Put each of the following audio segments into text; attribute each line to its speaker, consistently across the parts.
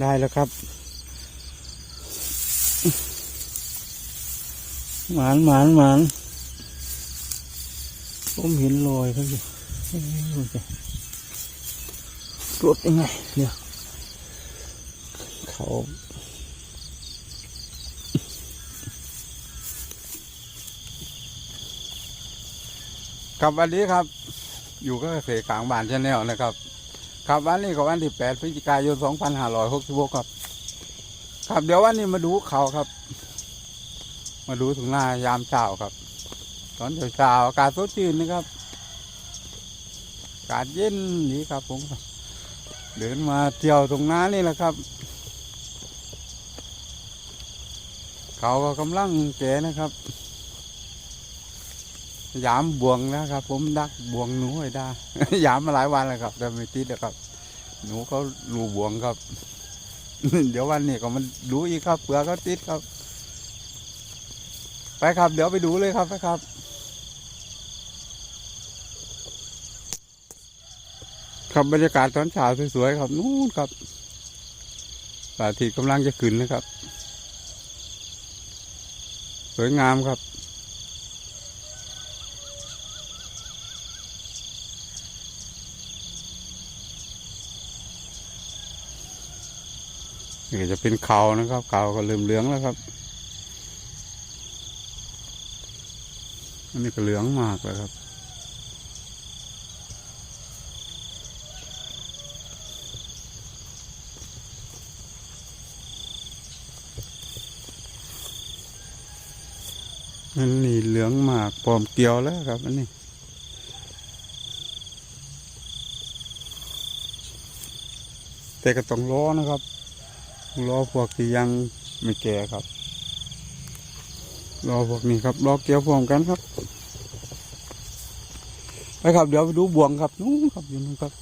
Speaker 1: ได้แล้วครับ หมานหมานหมานผมเห็นรอยเขาอยู่เอ๊ะมันจยังไงเนี่ยเขาครับวันนี้ครับ อยู่ก็เกษตรกลางบ้านชาแนลนะครับ ครับวันนี้ก็วันที่แปดพฤศจิกายนสองพันห้าร้อยหกสิบหกครับ ครับเดี๋ยววันนี้มาดูเขาครับ มาดูถึงหน้ายามเช้าครับ ตอนเช้าอากาศสดชื่นนะครับอากาศเย็นดีครับผมเดินมาเที่ยวตรงน้านี่แหละครับ เขาก็กำลังแก่นะครับ ยามบวงนะครับ ผมดักบวงหนูไว้ได้ยามมาหลายวันแล้วครับแต่ไม่ติดแล้วครับ หนูเขารูบวงครับ เดี๋ยววันนี้ก็มันดูอีกครับเผื่อเขาติดครับ ไปครับ เดี๋ยวไปดูเลยครับไปครับครับบรรยากาศตอนเช้าสวยๆครับนู่นครับพระอาทิตย์กำลังจะขึ้นนะครับ สวยงามครับ นี่ก็จะเป็นเขานะครับเขาก็เริ่มเหลืองแล้วครับ อันนี้ก็เหลืองมากแล้วครับ อันนี้เหลืองมากปลอมเกลียวแล้วครับ อันนี้แต่ก็ต้องรอนะครับ ล้อพวกที่ยังไม่แก่ครับล้อพวกนี้ครับล้อเกี่ยวพร้อมกันครับไปครับเดี๋ยวไปดูบวงครับนู้นครับอยู่นู้นครับ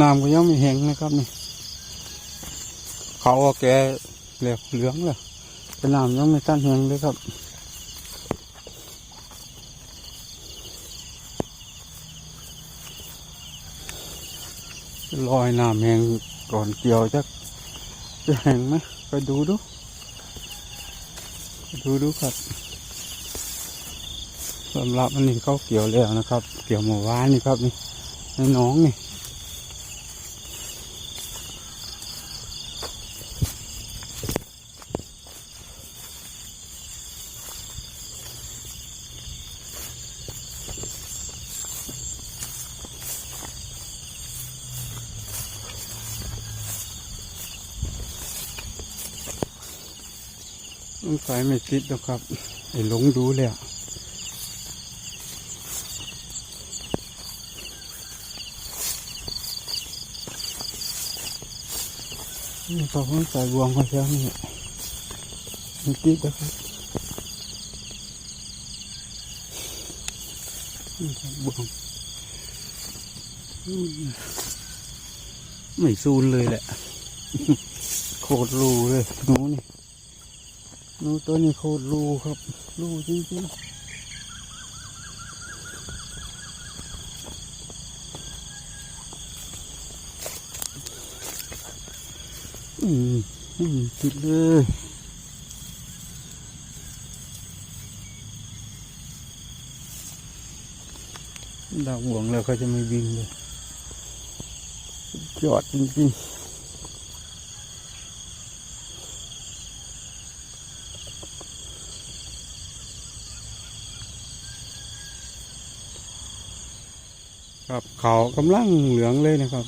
Speaker 1: น้ำก็ยังไม่แห้งนะครับนี่ เขาแก่เหลืองเหลืองเลยแต่น้ำยังไม่ตั้นแห้งเลยครับลอยน้ำแห้งก่อนเกี่ยวจะจะแห้งไหมไปดูดูดูดูครับสำหรับอันนี้เขาเกี่ยวแล้วนะครับ เกี่ยวเมื่อวานนี่ครับนี่ในน้องนี่ ต้องใส่ไม่ติดนะครับไอ้หลงดูแล้วนี่พอผมใส่บวงเขาแล้วนี่ไม่ติดนะครับนี่ครับบวงไม่ซูนเลยแหละ โคตรรูเลยหนู นี่หนูตัวนี้โคตรรูครับ รูจริงๆอืมอืมติดเลยดาวหวงแล้วเขาจะไม่บินเลยสุดยอดจริงๆ ครับเขากำลังเหลืองเลยนะครับ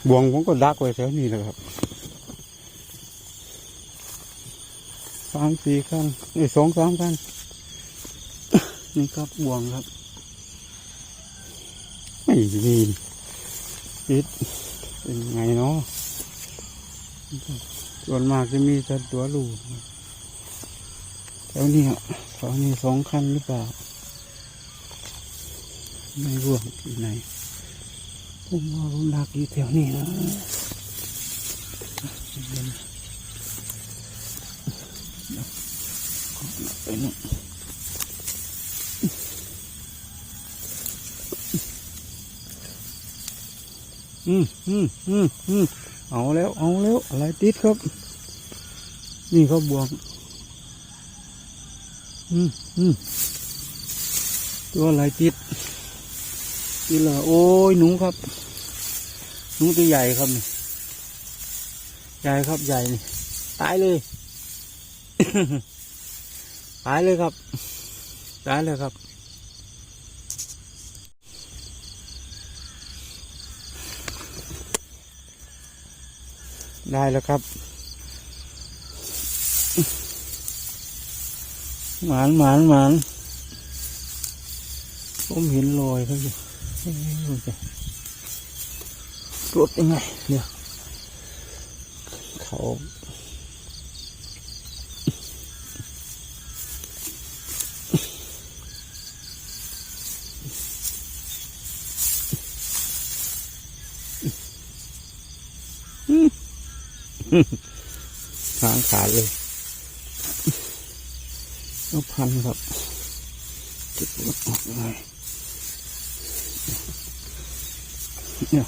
Speaker 1: คบ่วงผมก็ดักไว้แถวนี้แหละครับสามสี่คันนี่สองสามคันนี่ครับบ่วงครับ ไม่มีปิดเป็นไงเนาะ ส่วนมากจะมีแต่ตัวลูกแถวนี้อะแถวนี้สองคันหรือเปล่า ไม่ร่วงที่ไหนผมว่าผมดักอยู่แถวนี้นะไปนู่นอืมอืมอืมอืม เอาแล้ว เอาแล้ว อะไรติดครับ นี่เขาบวกอืมอืมตัวอะไรติดนี่เหรอโอ้ยหนูครับ หนูตัวใหญ่ครับนี่ใหญ่ครับใหญ่นี่ตายเลย ตายเลยครับ ตายเลยครับ ได้แล้วครับ หมานหมานหมานผมเห็นรอยเขาอยู่รถยังไงเนี่ยเขา ทางขาดเลยก็พันครับจุดออกยังไงเนี่ย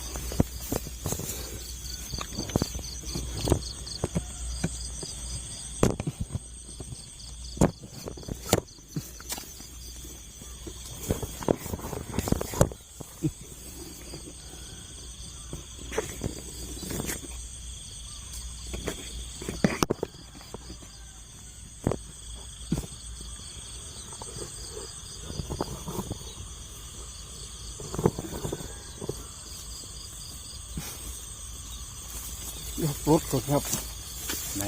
Speaker 1: รถก่อนครับ
Speaker 2: ไหน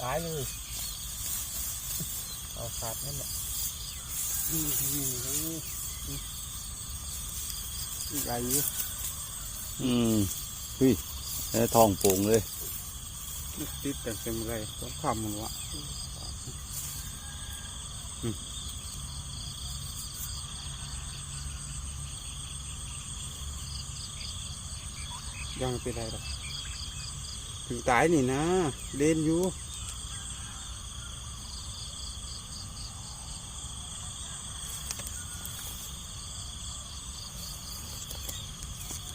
Speaker 1: ตายเลย เอาขาดนั่นแหละนี่นี่นี่ใหญ่อยู่
Speaker 2: อืมเฮ้ยแล้วทองโป่งเลย
Speaker 1: ติดแต่เต็มเลยต้องคำมันวะอืม ยังไม่เป็นไรหรอกถึงตายนี่นะเล่นอยู่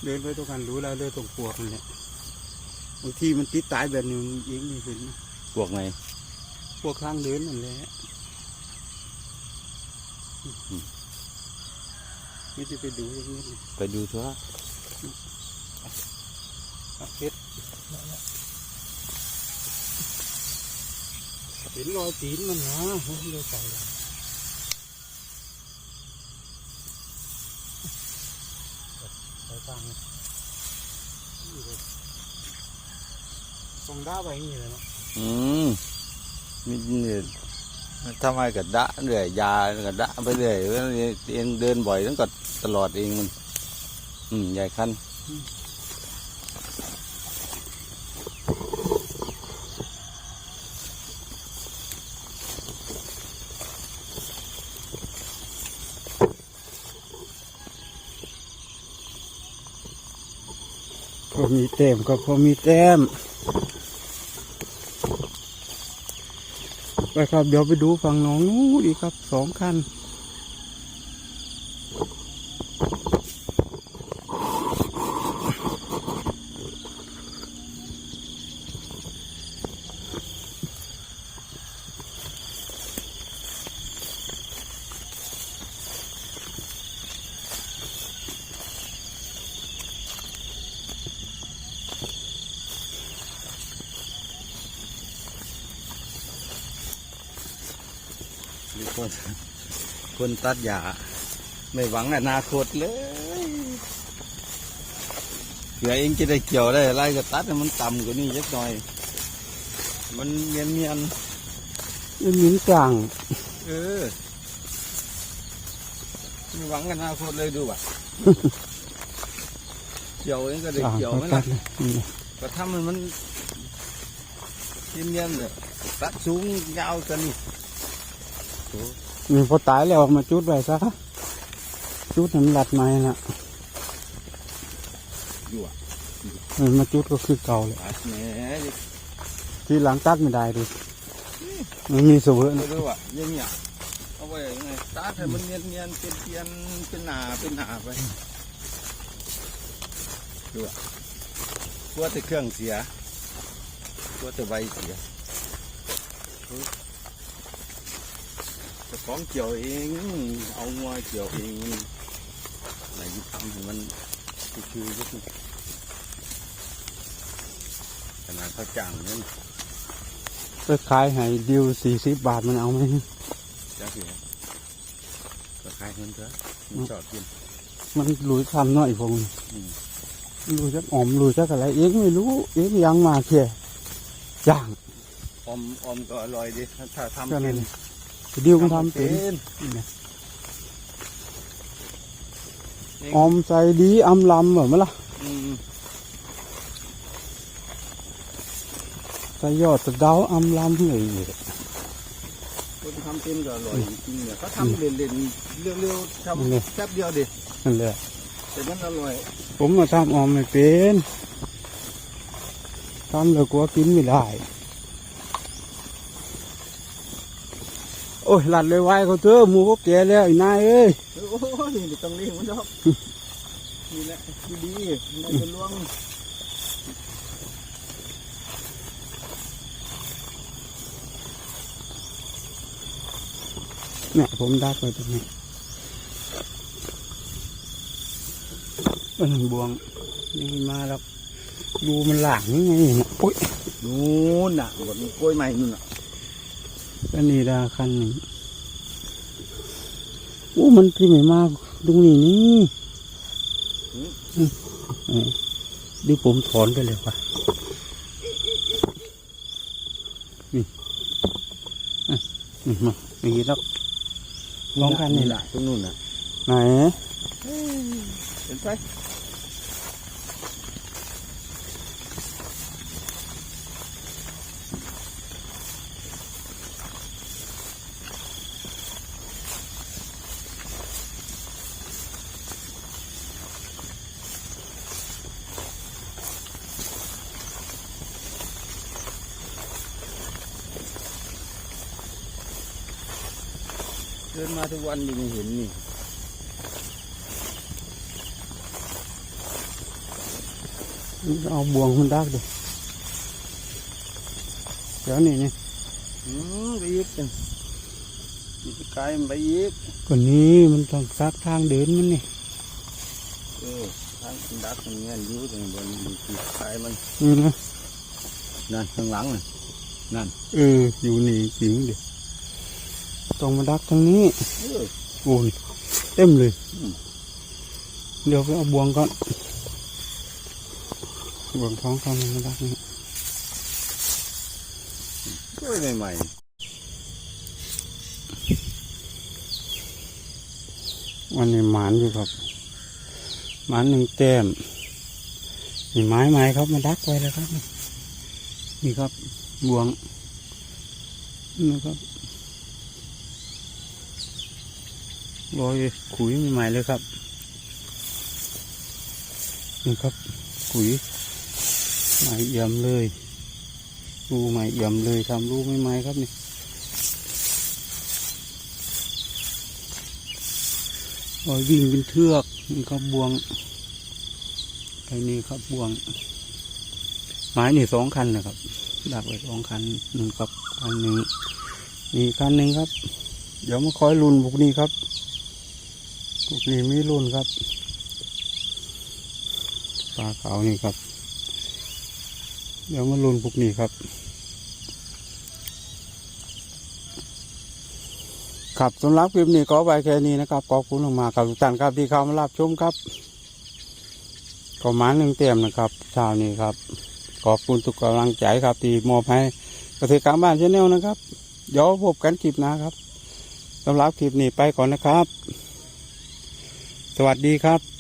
Speaker 1: เดินไปตรงกันรู้แล้วเดินตรงปวกมันเนี่ยบางทีมันติดตายแบบนี้มันยิงไม่เห็นนะ
Speaker 2: พวกไหน
Speaker 1: พวกข้างเดินนั่นแหละไม่ได้ไปดูอย่างนี้เลย
Speaker 2: ไปดูเถอะ
Speaker 1: เอาเพชร เห็นรอยตีนมันนะผมเลยใส่ละใส่ฟังนี่เลยส่งด้าไปงนี้เลยเนาะ
Speaker 2: อืมมีเนี่ยทำไมกับดะเรื่อยยากับดะไปเรื่อยเองเดินบ่อยตั้งก็ตลอดเองมัน อืมใหญ่คัน
Speaker 1: พอมีแต้มก็พอมีแต้มไปครับเดี๋ยวไปดูฝั่งหน้องนู้ดีครับสองคัน
Speaker 2: มี คนคนตัดหญ้าไม่หวังอนาคตเลยเผื่อเองจะได้เกี่ยวได้อะไรก็ตัดให้มันต่ำกว่านี้สักหน่อย มันเนียนเนียน
Speaker 1: มันหมินกลาง
Speaker 2: ๆเออไม่หวังอนาคตเลยดูว่ะ เกี่ยวเองก็ได้
Speaker 1: กลาง
Speaker 2: เกี่ยวไหม
Speaker 1: ตั
Speaker 2: ล่ะ
Speaker 1: ดเลยนี่
Speaker 2: ก็ทำให้มันเนียนๆเลยตัดสูงยาวกันนี่โอ้
Speaker 1: นี่พอตายแล้วเอามาจุดไว้ซะจุดให้มันหลัดไม้น่ะ
Speaker 2: อยู่อะ
Speaker 1: เออมาจุดก็คือเก่าเลย
Speaker 2: ตัดแหม
Speaker 1: ทีหลังตัดไม่ได้ดิมันมีเสวอ
Speaker 2: ไม่
Speaker 1: นะ
Speaker 2: รู้อะอยังเงี้ยเอาไว้ยังไงตัดให้มันเนียนๆเป็นเทียนเป็นหนาเป็นหนาไปดูอะกลัวแต่เครื่องเสียกลัวแต่ใบเสียเฮ้ยเจะของเกี่ยวเอง เอางัวเกี่ยวเองไหนที่ทำให้มันคือก็คือขนาดเขาจ้างเนี่ย
Speaker 1: ไปขายให้ดิวสี่สิบบาทมันเอาไหม
Speaker 2: จ้าสียก็ขายเงินเถอะมันชอบกิน
Speaker 1: มันรู้ทำหน่อยพงรู้จักอมรู้จักอะไร เองไม่รู้ เองยังมาแค่ย่าง
Speaker 2: อมอมก็อร่อยดี ถ้าทำ
Speaker 1: ก็
Speaker 2: เป็
Speaker 1: นั่
Speaker 2: น
Speaker 1: น ดิวมันทำเป็นออมใส่ดีอำลำเหมือนมั้ยล่ะ
Speaker 2: อืม
Speaker 1: ใส่ยอดสะเดาอำลำเลย
Speaker 2: คนทำเป็นก็อร่อยจริงๆเนี่ยเขาทำเล่นๆเร็วๆทำแป๊บเดียวดิ
Speaker 1: นั่นแหละ
Speaker 2: แต่มันอร่อย
Speaker 1: ผมมาทำออมไม่เป็นทำเลยกลัวกินไม่ได้ อ้ยหลัดเลยไว้เขาเถอะหมูก็แก่แล้วไอ้นายเอ้ย
Speaker 2: โอ้ยนี่ตรงนี้มันชอบนี่แหละดีๆไม่จะล่วง
Speaker 1: เนี่ยผมดักไว้ตรงนี้เป็นบวงยังไม่มาแล้วดูมันหลังยังไงเนี่ยโอ้ย
Speaker 2: นู่นน่ะบนกล้วยใหม่นู่นน่ะ
Speaker 1: ก็นี่ดาคันหนึ่งโอ้มันที่ไม่มาตรงนี้นี่อืมเออเดิผมถอนไปเลยว่ะนี่อะนี่มาอย่างนี้แล้วลองกันนี่แหละ
Speaker 2: ตรงนู่นน่ะ
Speaker 1: ไหน
Speaker 2: เห็นไหม เดินมาทุกวันยังเห็นนี่
Speaker 1: เอาบวงมันดักดิเดี๋ยวนี่นี่
Speaker 2: อืมไปยิบกันยิบไกลมันไปยิบ
Speaker 1: ก่อนนี้มันต้องซักทางเดินมันนี่
Speaker 2: เออทางดักมันเงี้ยอยู่ตรงบนมันคือไกลมัน
Speaker 1: นี่นะ
Speaker 2: นั่นข้างหลังน่ะนั่น
Speaker 1: เอออยู่นี่จริงเดี๋ยว ต้องมาดักทางนี้
Speaker 2: เออ
Speaker 1: โอ้ยเต็มเลย
Speaker 2: อืม
Speaker 1: เดี๋ยวไปเอาบวงก่อน บวงท้องเขามันมาดักนี่
Speaker 2: กล้วยใหม่
Speaker 1: วันนี้หมานอยู่ครับ หมานหนึ่งแต้มนี่ไม้ไม้ครับมาดักไว้แล้วครับ นี่ครับบวงนี่ครับ ลอยขุยใหม่เลยครับนี่ครับขุยใหม่เอี่ยมเลยรูใหม่เอี่ยมเลยทำรูใหม่ๆครับนี่ลอยวิ่งเป็นเทือกนี่ครับบวงไอ้นี่ครับบวง ไม้นี่สองคันนะครับดักไว้สองคันหนึ่งกับคันหนึ่งนี่คันหนึ่งครับ เดี๋ยวมาคอยรุ่นพวกนี้ครับ พวกนี้มีรุ่นครับปลาขาวนี่ครับ เดี๋ยวมารุ่นพวกนี้ครับ ครับสำหรับคลิปนี้ก็ไว้แค่นี้นะครับขอบคุณมากครับทุกท่านครับที่เข้ามารับชมครับก็หมาหนึ่งเต็มนะครับเช้านี้ครับ ขอบคุณทุกกำลังใจครับที่มอบให้เกษตรกรรมบ้านชาแนลนะครับเดี๋ยวพบกันคลิปหน้าครับสำหรับคลิปนี้ไปก่อนนะครับ สวัสดีครับ